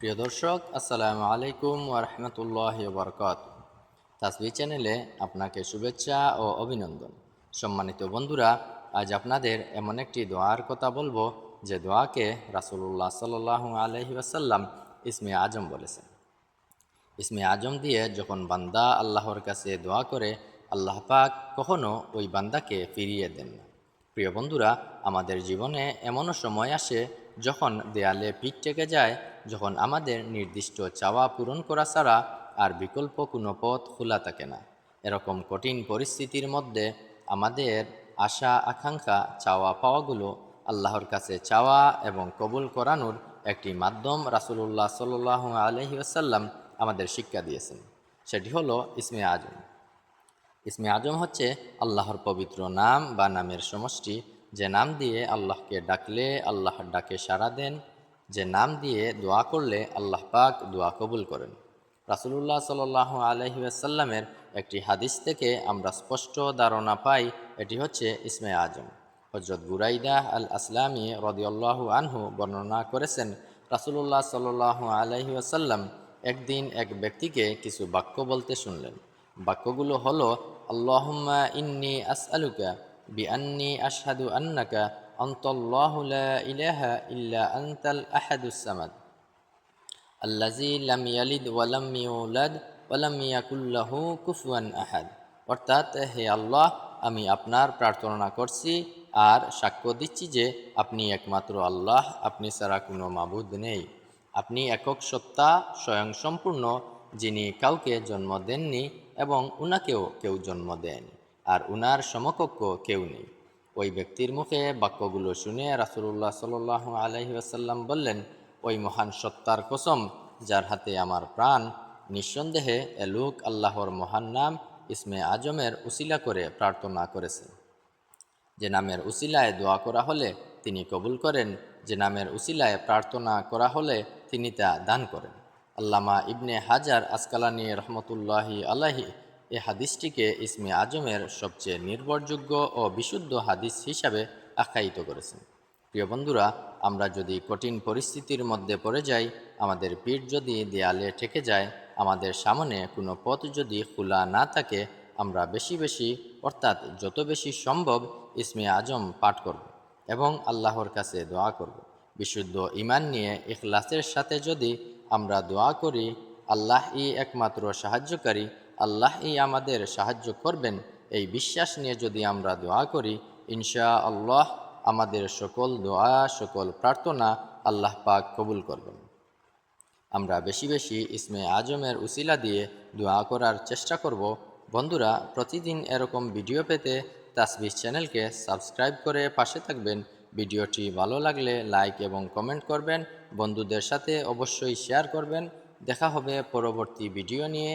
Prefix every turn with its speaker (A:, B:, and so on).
A: প্রিয় দর্শক, আসসালামু আলাইকুম ওরহমতুল্লাহ বরকত তাসবি চ্যানেলে আপনাকে শুভেচ্ছা ও অভিনন্দন। সম্মানিত বন্ধুরা, আজ আপনাদের এমন একটি দোয়ার কথা বলব, যে দোয়াকে রাসুল্লাহ সাল আলহি আসাল্লাম ইসমে আজম বলেছেন। ইসমে আজম দিয়ে যখন বান্দা আল্লাহর কাছে দোয়া করে, আল্লাহ পাক কখনও ওই বান্দাকে ফিরিয়ে দেন না। প্রিয় বন্ধুরা, আমাদের জীবনে এমনও সময় আসে যখন দেয়ালে পিঠ টেকে যায় যখন আমাদের নির্দিষ্ট চাওয়া পূরণ করা ছাড়া আর বিকল্প কোনো পথ খোলা থাকে না। এরকম কঠিন পরিস্থিতির মধ্যে আমাদের আশা, আকাঙ্ক্ষা, চাওয়া পাওয়াগুলো আল্লাহর কাছে চাওয়া এবং কবুল করানোর একটি মাধ্যম রাসুলুল্লাহ সাল আলহি আসাল্লাম আমাদের শিক্ষা দিয়েছেন। সেটি হলো ইসমে আজম। ইসমে আজম হচ্ছে আল্লাহর পবিত্র নাম বা নামের সমষ্টি, যে নাম দিয়ে আল্লাহকে ডাকলে আল্লাহর ডাকে সাড়া দেন যে নাম দিয়ে দোয়া করলে আল্লাহ পাক দোয়া কবুল করেন। রাসুলুল্লাহ সাল আলহি আসাল্লামের একটি হাদিস থেকে আমরা স্পষ্ট ধারণা পাই, এটি হচ্ছে ইসমে আজম। হজরত বুরাইদা আল আসলামী রদিউল্লাহু আনহু বর্ণনা করেছেন, রাসুলুল্লাহ সাল আলহি আসাল্লাম একদিন এক ব্যক্তিকে কিছু বাক্য বলতে শুনলেন। বাক্যগুলো হলো, আল্লাহম্মা ইন্নি আসআলুকা বিআন্নি আশহাদু আন্নাকা অর্থাৎ, হে আল্লাহ, আমি আপনার প্রার্থনা করছি আর সাক্ষ্য দিচ্ছি যে আপনি একমাত্র আল্লাহ, আপনি ছাড়া কোনো মাবুদ নেই। আপনি একক সত্তা স্বয়ংসম্পূর্ণ যিনি কাউকে জন্ম দেননি এবং উনাকেও কেউ জন্ম দেন আর উনার সমকক্ষ কেউ নেই। ওই ব্যক্তির মুখে বাক্যগুলো শুনে রাসুল্লাহ সাল আলহি আসাল্লাম বললেন, ওই মহান সত্তার কসম, যার হাতে আমার প্রাণ, নিঃসন্দেহে এলুক আল্লাহর মহান নাম, ইসমে আজমের উসিলা করে প্রার্থনা করেছেন যে নামের উসিলায় দোয়া করা হলে তিনি কবুল করেন, যে নামের উসিলায় প্রার্থনা করা হলে তিনি তা দান করেন। আল্লামা ইবনে হাজার আসকালানি রহমতুল্লাহি আলাহি এ হাদিসটিকে ইসমে আজমের সবচেয়ে নির্ভরযোগ্য ও বিশুদ্ধ হাদিস হিসাবে আখ্যায়িত করেছেন। প্রিয় বন্ধুরা, আমরা যদি কঠিন পরিস্থিতির মধ্যে পড়ে যাই, আমাদের পিঠ যদি দেয়ালে ঠেকে যায়, আমাদের সামনে কোনো পথ যদি খোলা না থাকে, আমরা বেশি বেশি, অর্থাৎ যত বেশি সম্ভব, ইসমে আজম পাঠ করব এবং আল্লাহর কাছে দোয়া করব। বিশুদ্ধ ইমান নিয়ে ইখলাসের সাথে যদি আমরা দোয়া করি আল্লাহ ই একমাত্র সাহায্যকারী আল্লাহ ই আমাদের সাহায্য করবেন। এই বিশ্বাস নিয়ে যদি আমরা দোয়া করি ইনশা আল্লাহ আমাদের সকল দোয়া, সকল প্রার্থনা আল্লাহ পাক কবুল করবেন। আমরা বেশি বেশি ইসমে আজমের উসিলা দিয়ে দোয়া করার চেষ্টা করব। বন্ধুরা, প্রতিদিন এরকম ভিডিও পেতে তাসবিস চ্যানেলকে সাবস্ক্রাইব করে পাশে থাকবেন। ভিডিওটি ভালো লাগলে লাইক এবং কমেন্ট করবেন। বন্ধুদের সাথে অবশ্যই শেয়ার করবেন। দেখা হবে পরবর্তী ভিডিও নিয়ে।